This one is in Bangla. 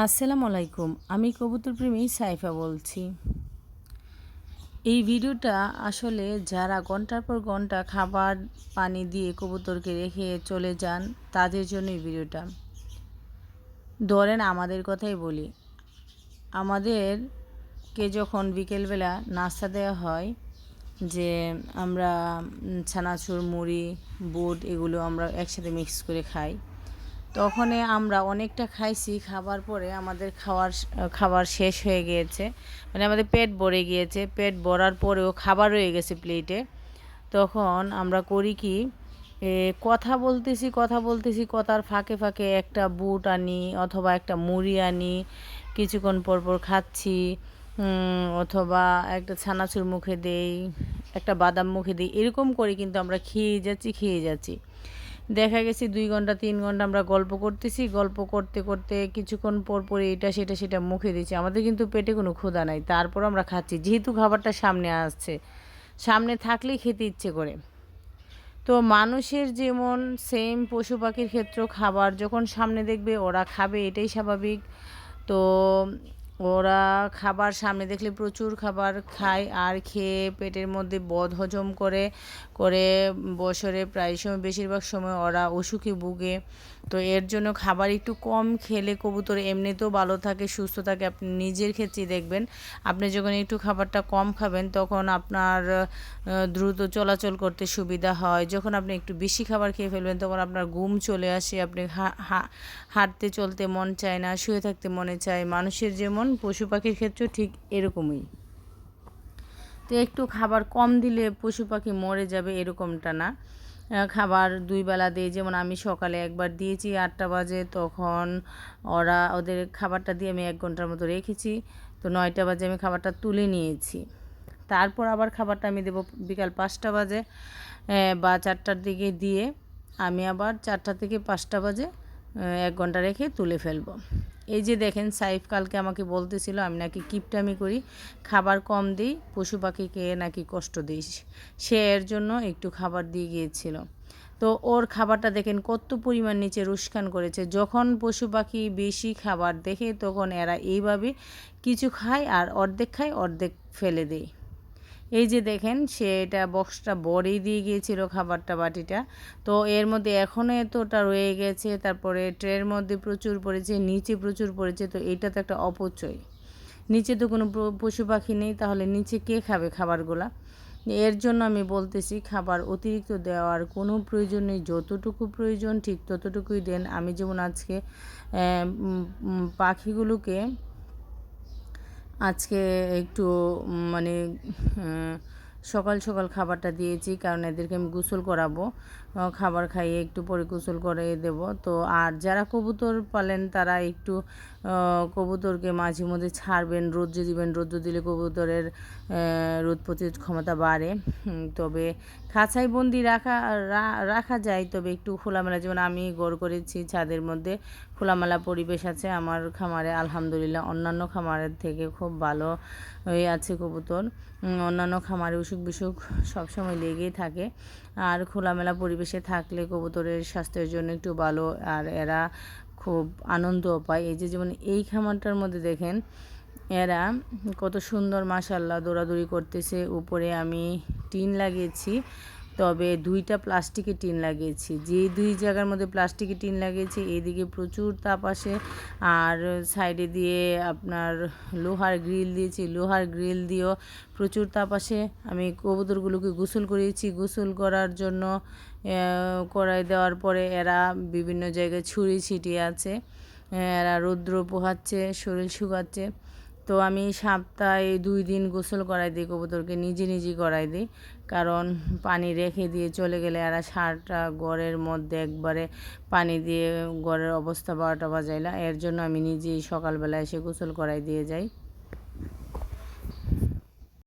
আসসালামু আলাইকুম, আমি কবুতর প্রেমী সাইফা বলছি। এই ভিডিওটা আসলে যারা ঘণ্টার পর ঘণ্টা খাবার পানি দিয়ে কবুতরকে রেখে চলে যান, তাদের জন্য এই ভিডিওটা। ধরেন আমাদের কথাই বলি, আমাদেরকে যখন বিকেলবেলা নাস্তা দেওয়া হয়, যে আমরা ছানাচুর, মুড়ি, বুট এগুলো আমরা একসাথে মিক্স করে খাই তখন আমরা অনেকটা খাইছি, খাবার পরে আমাদের খাওয়ার খাবার শেষ হয়ে গিয়েছে। মানে আমাদের পেট ভরে গিয়েছে, পেট ভরার পরেও খাবার রয়ে গেছে প্লেটে। তখন আমরা করি কি কথা বলতেছি কথা বলতেছি, কথার ফাঁকে ফাঁকে একটা বুট আনি অথবা একটা মুড়ি আনি, কিছুক্ষণ পর পর খাচ্ছি অথবা একটা ছানাচুর মুখে দেই, একটা বাদাম মুখে দিই, এরকম করে কিন্তু আমরা খেয়ে যাচ্ছি খেয়ে যাচ্ছি। দেখা গেছে দুই ঘণ্টা, তিন ঘণ্টা আমরা গল্প করতেছি। গল্প করতে করতে কিছুক্ষণ পর পর এটা, সেটা সেটা মুখে দিচ্ছি আমাদের কিন্তু পেটে কোনো ক্ষুধা নাই। তারপর আমরা খাচ্ছি। যেহেতু খাবারটা সামনে আসছে, সামনে থাকলেই খেতে ইচ্ছে করে। তো মানুষের যেমন সেম পশু পাখির ক্ষেত্রেও খাবার যখন সামনে দেখবে, ওরা খাবে, এটাই স্বাভাবিক। তো ওরা খাবার সামনে দেখলে প্রচুর খাবার খায় আর খেয়ে পেটের মধ্যে বদ হজম করে করে বছরে প্রায় সময়, বেশিরভাগ সময় ওরা অসুখে ভুগে। তো এর জন্য খাবার একটু কম খেলে কবুতর এমনিতেও ভালো থাকে, সুস্থ থাকে। আপনি নিজের ক্ষেত্রেই দেখবেন, আপনি যখন একটু খাবারটা কম খাবেন, তখন আপনার দ্রুত চলাচল করতে সুবিধা হয়। যখন আপনি একটু বেশি খাবার খেয়ে ফেলবেন, তখন আপনার ঘুম চলে আসে, আপনি হাঁটতে চলতে মন চায় না, শুয়ে থাকতে মনে চায়। মানুষের যেমন পশু পাখির ক্ষেত্রেও ঠিক এরকমই। তো একটু খাবার কম দিলে পশু পাখি মরে যাবে এরকমটা না। খাবার দুই বেলা দিই যেমন আমি সকালে একবার দিয়েছি আটটা বাজে, তখন ওরা ওদের খাবারটা দিয়ে আমি এক ঘণ্টার মতো রেখেছি। তো নয়টা বাজে আমি খাবারটা তুলে নিয়েছি। তারপর আবার খাবারটা আমি দেবো বিকাল পাঁচটা বাজে বা চারটার দিকে দিয়ে আমি আবার চারটা থেকে পাঁচটা বাজে এক ঘণ্টা রেখে তুলে ফেলব। এই যে দেখেন, সাইফ কালকে আমাকে বলতেছিল, আমি নাকি কিপটামি করি, খাবার কম দিই, পশু পাখিকে নাকি কষ্ট দিই। সে এর জন্য একটু খাবার দিয়ে গিয়েছিল। তো ওর খাবারটা দেখেন, কত পরিমাণ নিচে রুস্কান করেছে। যখন পশু পাখি বেশি খাবার দেখে, তখন এরা এইভাবে কিছু খায় আর অর্ধেক খায়, অর্ধেক ফেলে দেয়। এই যে দেখেন, সে এটা বক্সটা বড়েই দিয়ে গিয়েছিল খাবারটা, বাটিটা। তো এর মধ্যে এখনও এতটা রয়ে গেছে, তারপরে ট্রের মধ্যে প্রচুর পড়েছে, নিচে প্রচুর পড়েছে, তো এটা তো একটা অপচয়। নিচে তো কোনো পশু পাখি নেই, তাহলে নিচে কে খাবে খাবারগুলা? এর জন্য আমি বলতেছি, খাবার অতিরিক্ত দেওয়ার কোনো প্রয়োজন নেই, যতটুকু প্রয়োজন ঠিক ততটুকুই দেন। আমি যেমন আজকে পাখিগুলোকে আজকে একটু মানে সকাল সকাল খাবারটা দিয়েছি, কারণ এদেরকে আমি গোসল করাবো। খাবার খাইয়ে একটু পরে গোসল করে দেব। তো আর যারা কবুতর পালেন, তারা একটু কবুতরকে মাঝে মধ্যে ছাড়বেন, রোদ্র দিবেন। রোদ্র দিলে কবুতরের রোদ প্রতিরোধ ক্ষমতা বাড়ে। তবে খাঁচাই বন্দি রাখা রাখা যায়, তবে একটু খোলামেলা, যেমন আমি গড় করেছি ছাদের মধ্যে, খোলামেলা পরিবেশ আছে আমার খামারে, আলহামদুলিল্লাহ। অন্যান্য খামারের থেকে খুব ভালো হয়ে আছে কবুতর। অন্যান্য খামারে অসুখ বিসুখ সবসময় লেগেই থাকে। আর খোলামেলা পরিবেশে থাকলে কবুতরের স্বাস্থ্যের জন্য একটু ভালো, আর এরা খুব আনন্দ পায়। এই যে যেমন এই খামারটার মধ্যে দেখেন, এরা কত সুন্দর মাসাল্লাহ দৌড়াদৌড়ি করতেছে। উপরে আমি টিন লাগিয়েছি। তবে দুইটা প্লাস্টিকের টিন লাগিয়েছি। যে দুই জায়গার মধ্যে প্লাস্টিকের টিন লাগিয়েছি এইদিকে প্রচুর তাপ আসে, আর সাইডে দিয়ে আপনার লোহার গ্রিল দিয়েছি। লোহার গ্রিল দিয়েও প্রচুর তাপ আসে। আমি কবুতরগুলোকে গোসল করিয়েছি। গোসল করার জন্য করাই দেওয়ার পরে এরা বিভিন্ন জায়গায় ছুরি ছিটিয়ে আছে। এরা রৌদ্র পোহাচ্ছে, শরীর শুকাচ্ছে। তো আমি সপ্তাহে দুই দিন গোসল করাই দিই, কবুতরকে নিজে নিজে করাই দিই। কারণ পানি রেখে দিয়ে চলে গেলে এরা সারটা গড়ের মধ্যে একবারে পানি দিয়ে গড়ের অবস্থা বারোটা বাজাইলা এর জন্য আমি নিজেই সকালবেলা এসে গোসল করাই দিয়ে যাই।